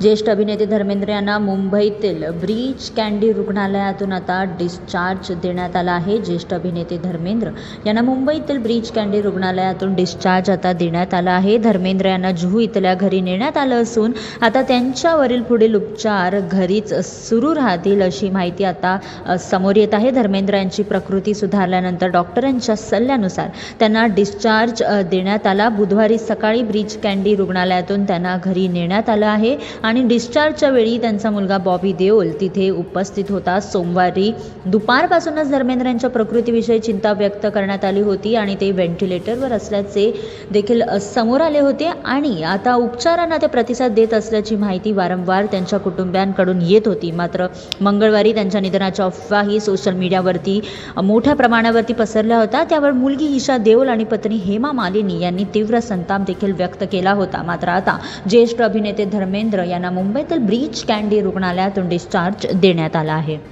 ज्येष्ठ अभिनेते धर्मेंद्र यांना मुंबईतील ब्रीच कँडी रुग्णालयातून आता डिस्चार्ज देण्यात आला आहे. ज्येष्ठ अभिनेते धर्मेंद्र यांना मुंबईतील ब्रीच कँडी रुग्णालयातून डिस्चार्ज आता देण्यात आला आहे. धर्मेंद्र यांना जुहू इथल्या घरी नेण्यात आलं असून आता त्यांच्यावरील पुढील उपचार घरीच सुरू राहतील अशी माहिती आता समोर येत आहे. धर्मेंद्र यांची प्रकृती सुधारल्यानंतर डॉक्टरांच्या सल्ल्यानुसार त्यांना डिस्चार्ज देण्यात आला. बुधवारी सकाळी ब्रीच कँडी रुग्णालयातून त्यांना घरी नेण्यात आलं आहे. आणि डिस्चार्जच्या वेळी त्यांचा मुलगा बॉबी देओल तिथे उपस्थित होता. सोमवारी दुपारपासूनच धर्मेंद्र यांच्या प्रकृतीविषयी चिंता व्यक्त करण्यात आली होती आणि ते व्हेंटिलेटरवर असल्याचे देखील समोर आले होते आणि आता उपचारांना ते प्रतिसाद देत असल्याची माहिती वारंवार त्यांच्या कुटुंबियांकडून येत होती. मात्र मंगळवारी त्यांच्या निधनाच्या अफवाही सोशल मीडियावरती मोठ्या प्रमाणावरती पसरल्या होत्या. त्यावर मुलगी ईशा देओल आणि पत्नी हेमा मालिनी यांनी तीव्र संताप देखील व्यक्त केला होता. मात्र आता ज्येष्ठ अभिनेते धर्मेंद्र यांनी मुंबईतील ब्रीच कँडी रुग्णालयातून डिस्चार्ज देण्यात आला आहे.